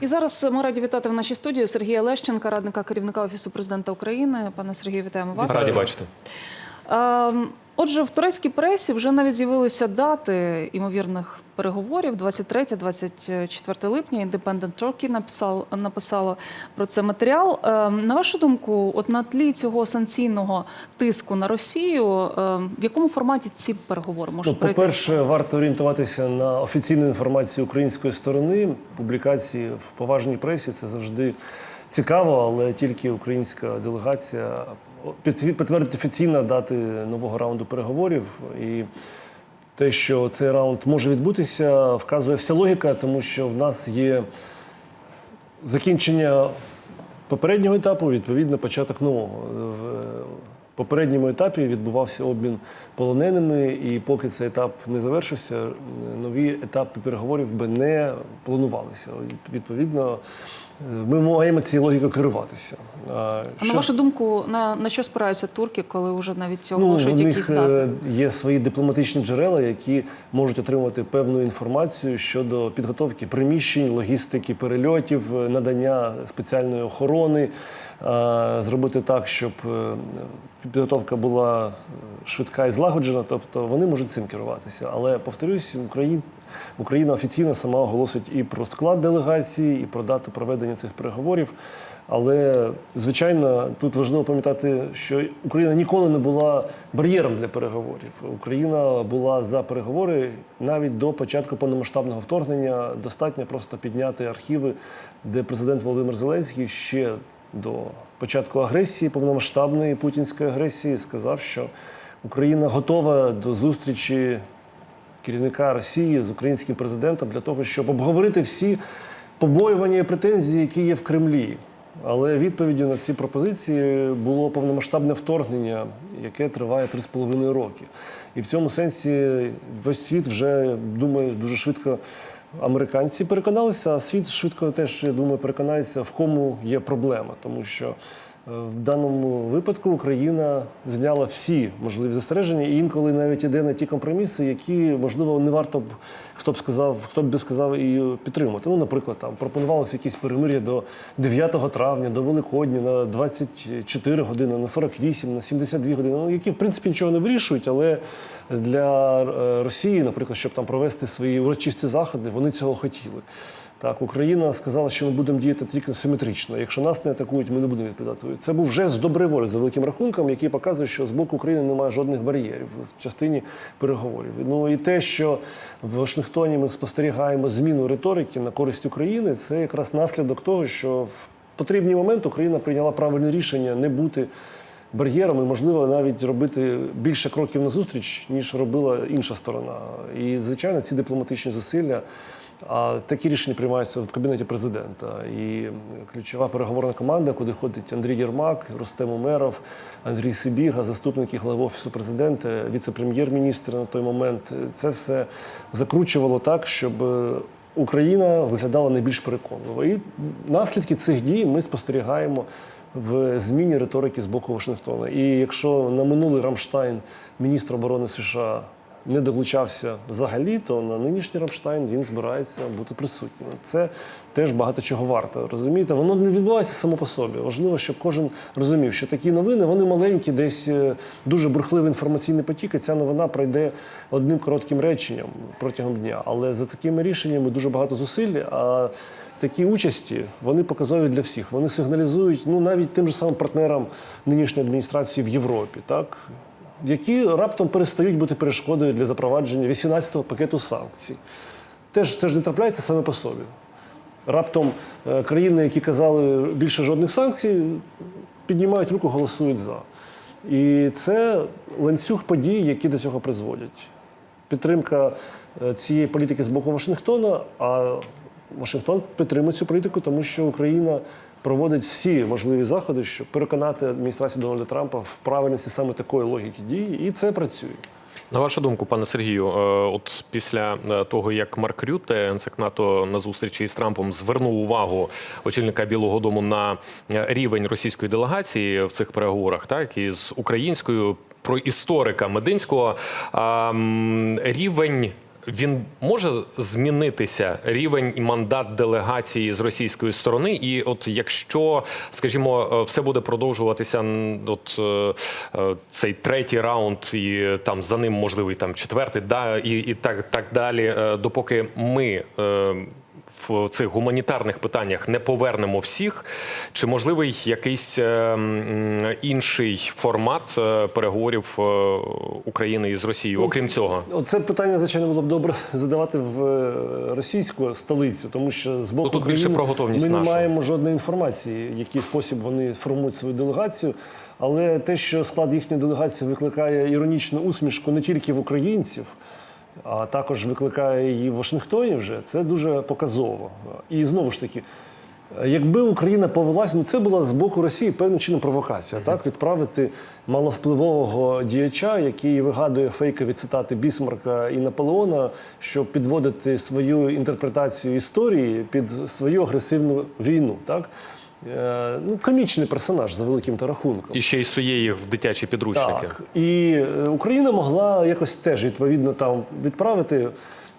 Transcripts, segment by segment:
І зараз ми раді вітати в нашій студії Сергія Лещенка, радника керівника офісу президента України. Пане Сергію, вітаємо вас. Раді бачити. Ем, Отже, в турецькій пресі вже навіть з'явилися дати імовірних переговорів. 23-24 липня Independent Turkey написав, написало про це матеріал. Ем, На вашу думку, от на тлі цього санкційного тиску на Росію, ем, в якому форматі ці переговори Ну, можуть пройти? по-перше, варто орієнтуватися на офіційну інформацію української сторони. Публікації в поважній пресі це завжди цікаво, але тільки українська делегація підтвердить офіційно дати нового раунду переговорів. І те, що цей раунд може відбутися, вказує вся логіка, тому що в нас є закінчення попереднього етапу, відповідно, початок нового. Попередньому етапі відбувався обмін полоненими, і поки цей етап не завершився, нові етапи переговорів би не планувалися. Відповідно, ми маємо цією логікою керуватися. А А на вашу думку, на, на що спираються турки, коли вже навіть Ну, оголошують в якісь дати? е, є свої дипломатичні джерела, які можуть отримати певну інформацію щодо підготовки приміщень, логістики перельотів, е, надання спеціальної охорони, е, зробити так, щоб е, підготовка була е, швидка і злагоджена. Тобто вони можуть цим керуватися. Але повторюсь, Україна, Україна офіційно сама оголосить і про склад делегації, і про дату проведення цих переговорів. Але звичайно, тут важливо пам'ятати, що Україна ніколи не була бар'єром для переговорів. Україна була за переговори навіть до початку повномасштабного вторгнення. Достатньо просто підняти архіви, де президент Володимир Зеленський ще до початку агресії, повномасштабної путінської агресії, сказав, що Україна готова до зустрічі керівника Росії з українським президентом для того, щоб обговорити всі побоювання і претензії, які є в Кремлі. Але відповіддю на ці пропозиції було повномасштабне вторгнення, яке триває 3,5 роки. І в цьому сенсі весь світ вже думаю, дуже швидко. Американці переконалися, а світ швидко теж я думаю переконається, в кому є проблема, тому що в даному випадку Україна зняла всі можливі застереження, і інколи навіть іде на ті компроміси, які можливо не варто б хто б сказав, хто б сказав і підтримати. Ну, наприклад, там пропонувалося якісь перемир'я до 9 травня, до Великодня на 24 години, на 48, на 72 години, ну, які в принципі нічого не вирішують, але для е, Росії, наприклад, щоб там провести свої урочисті заходи, вони цього хотіли. Так, Україна сказала, що ми будемо діяти тільки симетрично. Якщо нас не атакують, ми не будемо відповідати. Це був жест з доброї волі за великим рахунком, який показує, що з боку України немає жодних бар'єрів в частині переговорів. Ну і те, що в Вашингтоні ми спостерігаємо зміну риторики на користь України, це якраз наслідок того, що в потрібний момент Україна прийняла правильне рішення не бути бар'єром і, можливо, навіть робити більше кроків назустріч, ніж робила інша сторона. І, звичайно, ці дипломатичні зусилля. Такі рішення приймаються в кабінеті президента. І ключова переговорна команда, куди ходить Андрій Єрмак, Рустем Умеров, Андрій Сибіга, заступники голови офісу президента, віце-прем'єр-міністр на той момент. Це все закручувало так, щоб Україна виглядала найбільш переконливо. І наслідки цих дій ми спостерігаємо в зміні риторики з боку Вашингтона. І якщо на минулий Рамштайн міністр оборони США не долучався взагалі, то на нинішній Рамштайн він збирається бути присутнім. Це теж багато чого варто. Розумієте, воно не відбувається само по собі. Важливо, щоб кожен розумів, що такі новини вони маленькі, десь е, дуже бурхливий інформаційний потік, і ця новина пройде одним коротким реченням протягом дня. Але за такими рішеннями дуже багато зусиль. А такі участі вони показові для всіх. Вони сигналізують ну навіть тим же самим партнерам нинішньої адміністрації в Європі, так які раптом перестають бути перешкодою для запровадження 18-го пакету санкцій. Теж це ж не трапляється саме по собі. Раптом е, країни, які казали більше жодних санкцій, піднімають руку, голосують за. І це ланцюг подій, які до цього призводять. Підтримка е, цієї політики з боку Вашингтона, а Вашингтон підтримує цю політику, тому що Україна проводить всі можливі заходи, щоб переконати адміністрацію Дональда Трампа в правильності саме такої логіки дії, і це працює. На вашу думку, пане Сергію, е, от після е, того, як Марк Рютте, НСЕК НАТО на зустрічі із Трампом звернув увагу очільника Білого Дому на е, рівень російської делегації в цих переговорах, так і з українською про історика Мединського, рівень він може змінитися рівень і мандат делегації з російської сторони. І от якщо, скажімо, е, все буде продовжуватися, от е, е, цей третій раунд, і там за ним можливий там четвертий, да, і, і так, так далі, допоки ми. В цих гуманітарних питаннях не повернемо всіх, чи можливий якийсь е, інший формат е, переговорів е, України із Росією, окрім цього? Оце питання, звичайно, було б добре задавати в е, російську столицю, тому що з боку Ну, тут більше про готовність ми не нашу. маємо жодної інформації, в який спосіб вони формують свою делегацію. Але те, що склад їхньої делегації викликає іронічну усмішку не тільки в українців, а також викликає її в Вашингтоні, вже це дуже показово. І знову ж таки. Якби Україна повелася, ну це була з боку Росії певним чином провокація, так відправити маловпливового діяча, який вигадує фейкові цитати Бісмарка і Наполеона, щоб підводити свою інтерпретацію історії під свою агресивну війну. Так ну комічний персонаж за великим та рахунком. І ще й сує їх в дитячі підручники. Так. І е, Україна могла якось теж відповідно там відправити.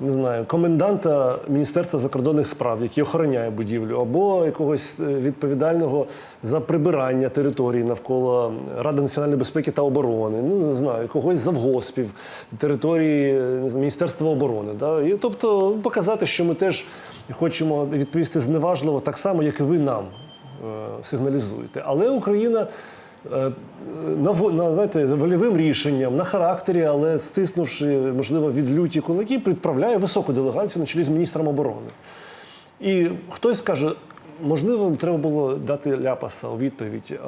Не знаю, коменданта Міністерства закордонних справ, який охороняє будівлю, або якогось е, відповідального за прибирання території навколо Ради національної безпеки та оборони. Ну не знаю, когось завгоспів території е, Міністерства оборони. Да? І, тобто показати, що ми теж хочемо відповісти зневажливо, так само, як і ви нам е, сигналізуєте. Але Україна е, на, на знаєте, вольовим рішенням, на характері, але стиснувши, можливо, від люті кулаки, відправляє високу делегацію на чолі з міністром оборони. І хтось каже, можливо, треба було дати ляпаса у відповідь.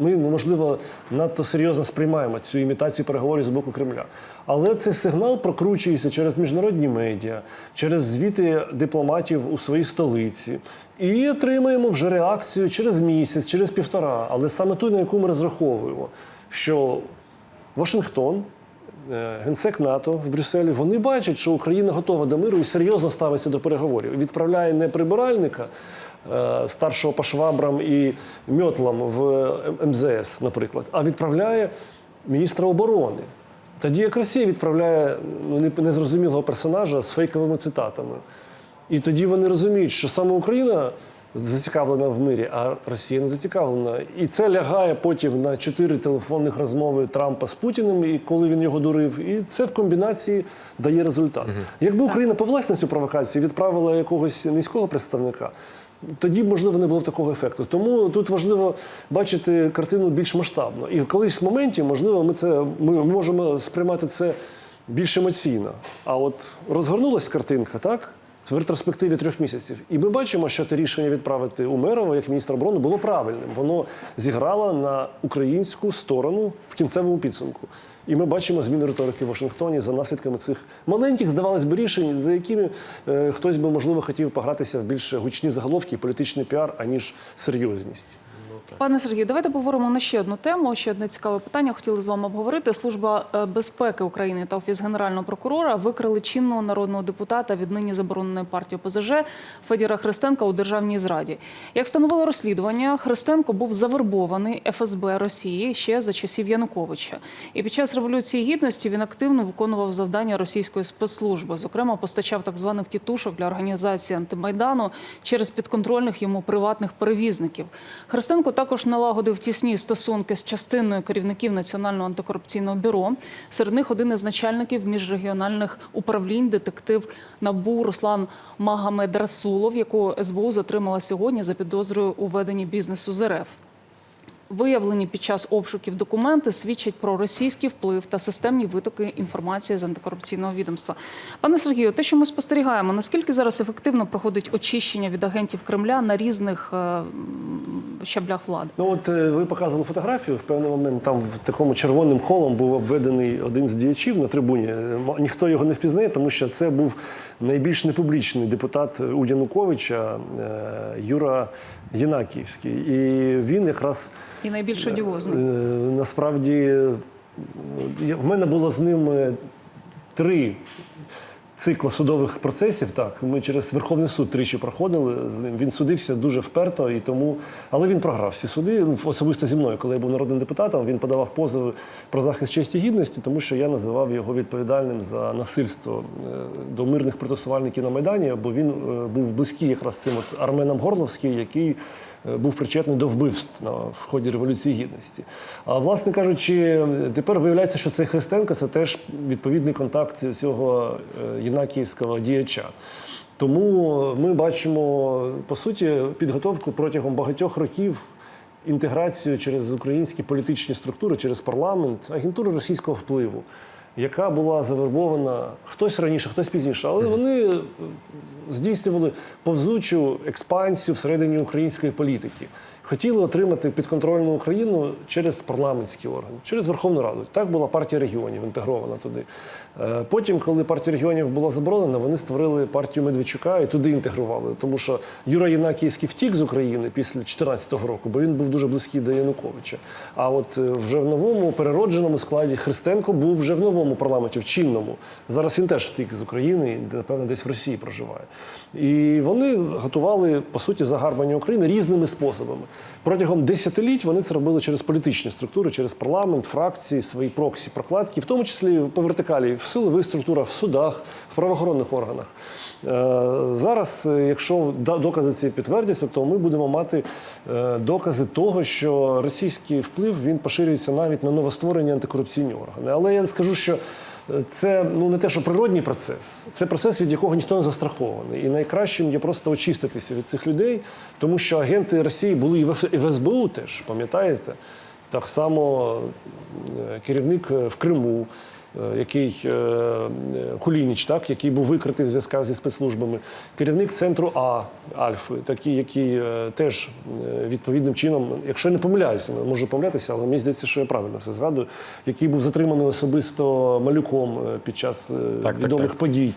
Ми, ну, можливо, надто серйозно сприймаємо цю імітацію переговорів з боку Кремля. Але цей сигнал прокручується через міжнародні медіа, через звіти дипломатів у своїй столиці. І отримаємо вже реакцію через місяць, через півтора. Але саме ту, на яку ми розраховуємо, що Вашингтон, е, генсек НАТО в Брюсселі, вони бачать, що Україна готова до миру і серйозно ставиться до переговорів. Відправляє не прибиральника старшого по швабрам і мьотлам в МЗС, наприклад, а відправляє міністра оборони. Тоді як Росія відправляє ну, незрозумілого персонажа з фейковими цитатами. І тоді вони розуміють, що саме Україна зацікавлена в мирі, а Росія не зацікавлена. І це лягає потім на чотири телефонних розмови Трампа з Путіним, і коли він його дурив. І це в комбінації дає результат. Якби Україна повелась на цю провокацію, відправила якогось низького представника. Тоді, можливо, не було б такого ефекту. Тому тут важливо бачити картину більш масштабно. І в колись в моменті, можливо, ми це ми можемо сприймати це більш емоційно. А от розгорнулась картинка, так? В ретроспективі трьох місяців. І ми бачимо, що те рішення відправити Умерова як міністра оборони було правильним. Воно зіграло на українську сторону в кінцевому підсумку. І ми бачимо зміну риторики в Вашингтоні за наслідками цих маленьких, здавалось би, рішень, за якими е, хтось би, можливо, хотів погратися в більш гучні заголовки і політичний піар, аніж серйозність. Пане Сергію, давайте поговоримо на ще одну тему. Ще одне цікаве питання. Хотіли з вами обговорити. Служба е, безпеки України та офіс генерального прокурора викрили чинного народного депутата від нині забороненої партії ОПЗЖ Федіра Христенка у державній зраді. Як встановило розслідування, Христенко був завербований ФСБ Росії ще за часів Януковича. І під час революції гідності він активно виконував завдання російської спецслужби. Зокрема, постачав так званих тітушок для організації антимайдану через підконтрольних йому приватних перевізників. Христенко також налагодив тісні стосунки з частиною керівників Національного антикорупційного бюро. Серед них один із начальників міжрегіональних управлінь, детектив НАБУ Руслан Магамед Расулов, яку СБУ затримала сьогодні за підозрою у веденні бізнесу з РФ. Виявлені під час обшуків документи свідчать про російський вплив та системні витоки інформації з антикорупційного відомства. Пане Сергію, те, що ми спостерігаємо, наскільки зараз ефективно проходить очищення від агентів Кремля на різних е, щаблях влади? Ну от е, ви показували фотографію. В певний момент там в такому червоним холом був обведений один з діячів на трибуні. Е, Ніхто його не впізнає, тому що це був найбільш непублічний депутат у Януковича е, Юра Єнакіївський. І він якраз І найбільш одіозний. насправді е, в мене було з ним три цикла судових процесів. Так, ми через Верховний суд тричі проходили з ним. Він судився дуже вперто і тому, але він програв всі суди. Ну, Особисто зі мною, коли я був народним депутатом, він подавав позови про захист честі гідності, тому що я називав його відповідальним за насильство е, до мирних протестувальників на майдані, бо він е, був близький якраз цим от Арменом Горловським, який був причетний до вбивств в ході революції гідності. А власне кажучи, тепер виявляється, що цей Христенко це теж відповідний контакт цього е, єнакіївського діяча. Тому ми бачимо по суті підготовку протягом багатьох років. Інтеграцію через українські політичні структури, через парламент, агентури російського впливу, яка була завербована хтось раніше, хтось пізніше, але вони е, здійснювали повзучу експансію всередині української політики. Хотіли отримати підконтрольну Україну через парламентські органи, через Верховну Раду. Так була партія регіонів інтегрована туди. Е, Потім, коли партія регіонів була заборонена, вони створили партію Медведчука і туди інтегрували. Тому що Юра Єнакіївський втік з України після 2014 року, бо він був дуже близький до Януковича. А от е, вже в новому переродженому складі Христенко був вже в новому парламенті, в чинному. Зараз він теж втік з України, напевно, десь в Росії проживає. І вони готували по суті загарбання України різними способами. Протягом десятиліть вони це робили через політичні структури, через парламент, фракції, свої проксі, прокладки, в тому числі по вертикалі, в силових структурах, в судах, в правоохоронних органах. Е, Зараз, е, якщо докази ці підтвердяться, то ми будемо мати е, докази того, що російський вплив він поширюється навіть на новостворені антикорупційні органи. Але я скажу, що це ну не те, що природній процес, це процес, від якого ніхто не застрахований. І найкращим є просто очиститися від цих людей, тому що агенти Росії були і в СБУ теж, пам'ятаєте? Так само е, керівник е, в Криму, який е, е, Кулініч, так, який був викритий в зв'язках зі спецслужбами, керівник центру А Альфи, такий, який е, теж е, відповідним чином, якщо я не помиляюся, можу помилятися, але мені здається, що я правильно все згадую, який був затриманий особисто малюком е, під час е, Так, так, відомих так. подій,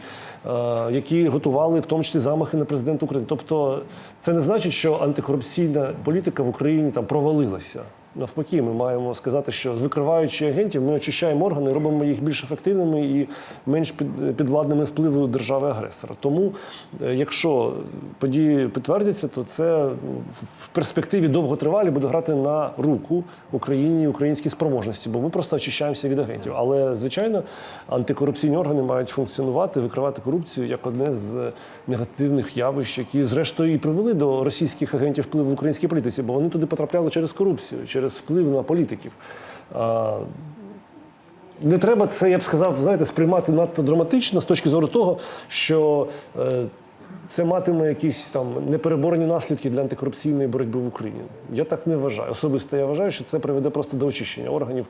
е, які готували в тому числі замахи на президента України. Тобто, це не значить, що антикорупційна політика в Україні там провалилася. Навпаки, ми маємо сказати, що викриваючи агентів, ми очищаємо органи, робимо їх більш ефективними і менш під- підвладними впливу держави-агресора. Тому, е, якщо події підтвердяться, то це в перспективі довготривалі буде грати на руку Україні українській спроможності, бо ми просто очищаємося від агентів. Але звичайно, антикорупційні органи мають функціонувати, викривати корупцію як одне з негативних явищ, які зрештою і привели до російських агентів впливу в українській політиці, бо вони туди потрапляли через корупцію, через вплив на політиків. Не треба це, я б сказав, знаєте, сприймати надто драматично з точки зору того, що е, це матиме якісь там непереборні наслідки для антикорупційної боротьби в Україні. Я так не вважаю. Особисто я вважаю, що це приведе просто до очищення органів.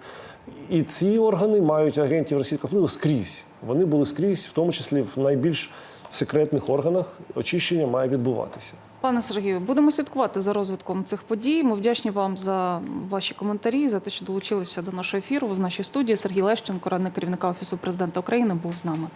І ці органи мають агентів російського впливу скрізь. Вони були скрізь, в тому числі в найбільш секретних органах. Очищення має відбуватися. Пане Сергію, будемо слідкувати за розвитком цих подій. Ми вдячні вам за ваші коментарі, за те, що долучилися до нашого ефіру. В нашій студії Сергій Лещенко, радник керівника офісу президента України, був з нами.